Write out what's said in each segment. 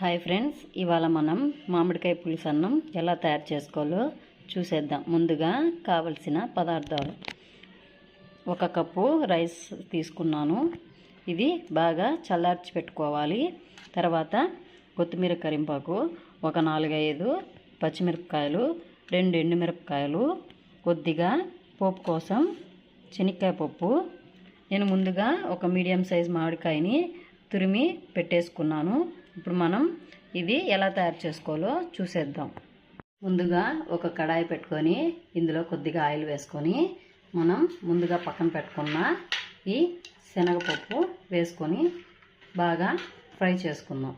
Hi friends ఇవాళ మనం మామిడికాయ పులుసు అన్నం ఎలా తయారు చేసుకోవాలో చూసేద్దాం. ముందుగా కావలసిన పదార్థాలు. ఒక కప్పు రైస్ తీసుకున్నాను. ఇది బాగా చల్లార్చి పెట్టుకోవాలి. తర్వాత కొత్తిమీర కరింపాకు ఒక నాలుగైదు పచ్చిమిరపకాయలు రెండు ఎండుమిరపకాయలు కొద్దిగా పోపు కోసం శనక్కాయ పప్పు. నేను ముందుగా ఒక మీడియం సైజ్ మామిడికాయని తురిమి పెట్టేసుకున్నాను. ఇప్పుడు మనం ఇది ఎలా తయారు చేసుకోవాలో చూసేద్దాం. ముందుగా ఒక కడాయి పెట్టుకొని ఇందులో కొద్దిగా ఆయిల్ వేసుకొని మనం ముందుగా పక్కన పెట్టుకున్న ఈ శనగపప్పు వేసుకొని బాగా ఫ్రై చేసుకుందాం.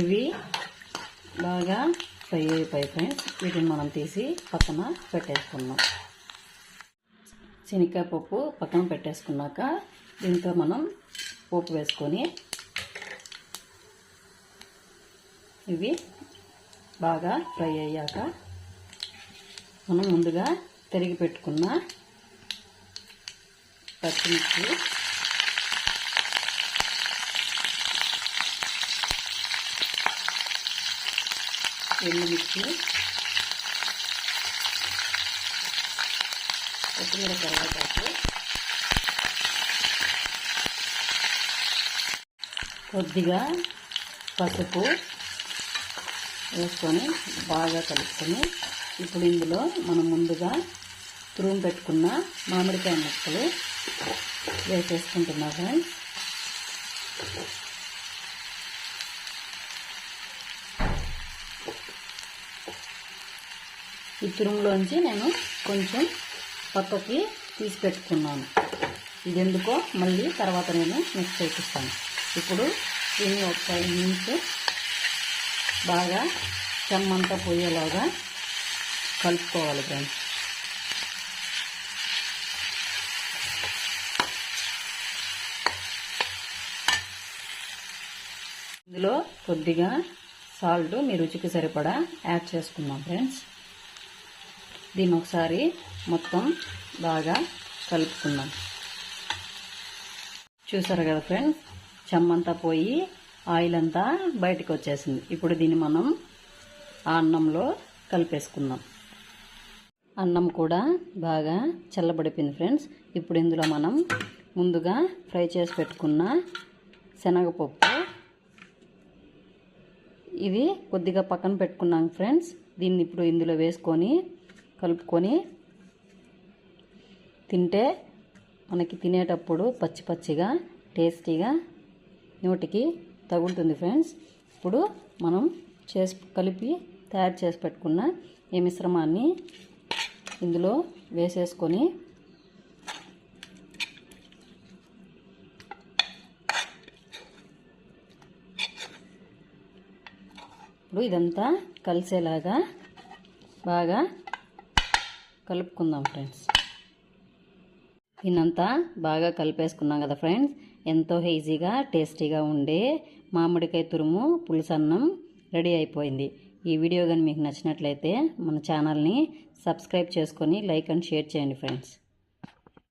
ఇవి బాగా ఫ్రై అయిపోయి ఫ్రెండ్స్ వీటిని మనం తీసి పక్కన పెట్టేసుకున్నాం. శనక్కాయ పప్పు పక్కన పెట్టేసుకున్నాక దీంతో మనం పోపు వేసుకొని ఇవి బాగా ఫ్రై అయ్యాక మనం ముందుగా తిరిగి పెట్టుకున్న పచ్చిమిర్చి ఎండుమిర్చి కొత్తిమీర కరివేపాకు కొద్దిగా పసుపు వేసుకొని బాగా కలుపుకొని ఇప్పుడు ఇందులో మనం ముందుగా తురుము పెట్టుకున్న మామిడికాయ ముక్కలు వేసేసుకుంటున్నా ఈ తురుములోంచి నేను కొంచెం పక్కకి తీసి పెట్టుకున్నాను. ఇది ఎందుకో మళ్ళీ తర్వాత నేను మిక్స్ చేపిస్తాను. ఇప్పుడు దీన్ని ఒక ఫైవ్ మినిట్స్ బాగా చెమ్మంతా పోయేలాగా కలుపుకోవాలి ఫ్రెండ్స్. ఇందులో కొద్దిగా సాల్ట్ మీ రుచికి సరిపడా యాడ్ చేసుకుందాం ఫ్రెండ్స్. దీన్ని ఒకసారి మొత్తం బాగా కలుపుకుందాం. చూసారు కదా ఫ్రెండ్స్? చెమ్మంతా పోయి ఆయిల్ అంతా బయటకు వచ్చేసింది. ఇప్పుడు దీన్ని మనం ఆ అన్నంలో కలిపేసుకుందాం. అన్నం కూడా బాగా చల్లబడిపోయింది ఫ్రెండ్స్. ఇప్పుడు ఇందులో మనం ముందుగా ఫ్రై చేసి పెట్టుకున్న శనగపప్పు ఇది కొద్దిగా పక్కన పెట్టుకున్నాం ఫ్రెండ్స్. దీన్ని ఇప్పుడు ఇందులో వేసుకొని కలుపుకొని తింటే మనకి తినేటప్పుడు పచ్చి పచ్చిగా టేస్టీగా నోటికి తగులుతుంది ఫ్రెండ్స్. ఇప్పుడు మనం చేసి కలిపి తయారు చేసి పెట్టుకున్న ఈ మిశ్రమాన్ని ఇందులో వేసేసుకొని ఇప్పుడు ఇదంతా కలిసేలాగా బాగా కలుపుకుందాం ఫ్రెండ్స్. దీనంతా బాగా కలిపేసుకున్నాం కదా ఫ్రెండ్స్. ఎంతో ఈజీగా టేస్టీగా ఉండే మామిడికాయ తురుము పులుసన్నం రెడీ అయిపోయింది. ఈ వీడియో కానీ మీకు నచ్చినట్లయితే మన ఛానల్ని సబ్స్క్రైబ్ చేసుకొని లైక్ అండ్ షేర్ చేయండి ఫ్రెండ్స్.